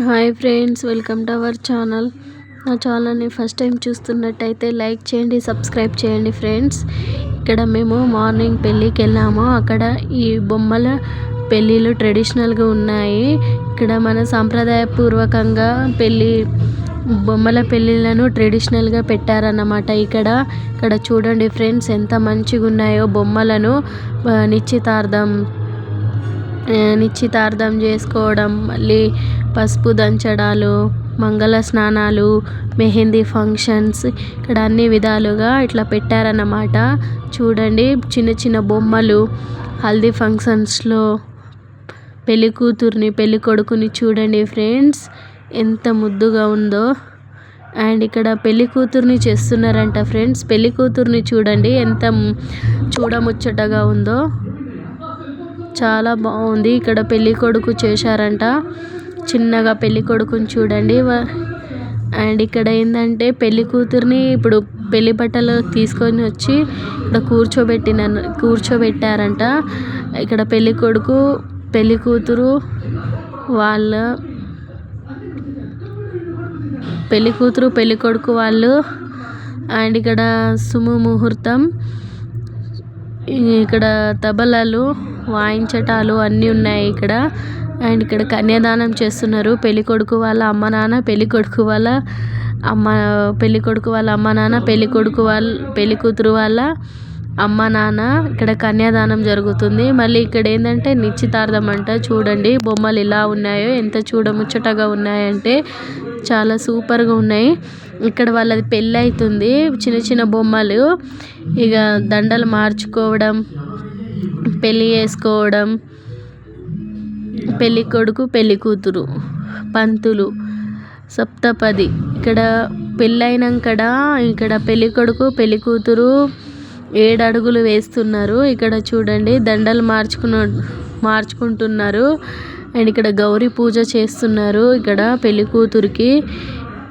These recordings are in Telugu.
Hi friends welcome to our channel. నా ఛానల్ని ఫస్ట్ టైం చూస్తున్నట్టయితే లైక్ చేయండి సబ్స్క్రైబ్ చేయండి ఫ్రెండ్స్. ఇక్కడ మేము మార్నింగ్ పెళ్ళికి వెళ్ళాము. అక్కడ ఈ బొమ్మల పెళ్ళిళ్ళు ట్రెడిషనల్గా ఉన్నాయి. ఇక్కడ మన సాంప్రదాయపూర్వకంగా పెళ్ళి బొమ్మల పెళ్ళిళ్ళను ట్రెడిషనల్గా పెట్టారన్నమాట ఇక్కడ. ఇక్కడ చూడండి ఫ్రెండ్స్ ఎంత మంచిగా ఉన్నాయో బొమ్మలను నిశ్చితార్థం నిశ్చితార్థం చేసుకోవడం మళ్ళీ పసుపు దంచడాలు మంగళ స్నానాలు మెహందీ ఫంక్షన్స్ ఇక్కడ అన్ని విధాలుగా ఇట్లా పెట్టారన్నమాట. చూడండి చిన్న చిన్న బొమ్మలు హల్దీ ఫంక్షన్స్లో పెళ్ళి కూతుర్ని పెళ్ళి కొడుకుని చూడండి ఫ్రెండ్స్ ఎంత ముద్దుగా ఉందో. అండ్ ఇక్కడ పెళ్ళి కూతుర్ని చేస్తున్నారంట ఫ్రెండ్స్ పెళ్ళి కూతుర్ని చూడండి ఎంత చూడముచ్చటగా ఉందో. చాలా బాగుంది. ఇక్కడ పెళ్ళికొడుకు చేశారంట. చిన్నగా పెళ్ళికొడుకుని చూడండి. అండ్ ఇక్కడ ఏంటంటే పెళ్ళి కూతుర్ని ఇప్పుడు పెళ్ళి బట్టలు తీసుకొని వచ్చి ఇక్కడ కూర్చోబెట్టిన కూర్చోబెట్టారంట. ఇక్కడ పెళ్ళి కొడుకు పెళ్ళి కూతురు వాళ్ళ పెళ్ళి కూతురు పెళ్ళి కొడుకు వాళ్ళు. అండ్ ఇక్కడ సుము ముహూర్తం. ఇక్కడ తబలాలు. వాయించటాలు అన్నీ ఉన్నాయి ఇక్కడ. అండ్ ఇక్కడ కన్యాదానం చేస్తున్నారు. పెళ్ళికొడుకు వాళ్ళ అమ్మ నాన్న పెళ్ళికొడుకు వాళ్ళ అమ్మ పెళ్ళికొడుకు వాళ్ళ అమ్మ నాన్న పెళ్ళికొడుకు వాళ్ళ పెళ్ళికూతురు వాళ్ళ అమ్మ నాన్న. ఇక్కడ కన్యాదానం జరుగుతుంది. మళ్ళీ ఇక్కడ ఏంటంటే నిశ్చితార్థం అంట. చూడండి బొమ్మలు ఎలా ఉన్నాయో ఎంత చూడముచ్చటగా ఉన్నాయంటే చాలా సూపర్గా ఉన్నాయి. ఇక్కడ వాళ్ళది పెళ్ళి అవుతుంది చిన్న చిన్న బొమ్మలు. ఇక దండలు మార్చుకోవడం పెళ్ళి చేసుకోవడం. పెళ్ళికొడుకు పెళ్ళికూతురు పంతులు. సప్తపది. ఇక్కడ పెళ్ళైనాకడ ఇక్కడ పెళ్ళికొడుకు పెళ్ళికూతురు ఏడు అడుగులు వేస్తున్నారు. ఇక్కడ చూడండి దండలు మార్చుకున్న మార్చుకుంటున్నారు. అండ్ ఇక్కడ గౌరీ పూజ చేస్తున్నారు. ఇక్కడ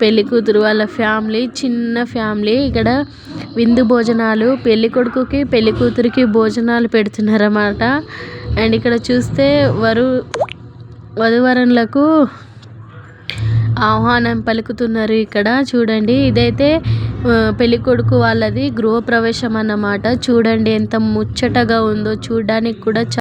పెళ్ళి కూతురు వాళ్ళ ఫ్యామిలీ చిన్న ఫ్యామిలీ. ఇక్కడ విందు భోజనాలు పెళ్ళి కొడుకుకి పెళ్ళి కూతురికి భోజనాలు పెడుతున్నారు అన్నమాట అండ్ ఇక్కడ చూస్తే వరు వధూవరులకు ఆహ్వానం పలుకుతున్నారు ఇక్కడ. చూడండి ఇదైతే పెళ్ళి కొడుకు వాళ్ళది గృహప్రవేశం అన్నమాట. చూడండి ఎంత ముచ్చటగా ఉందో చూడడానికి కూడా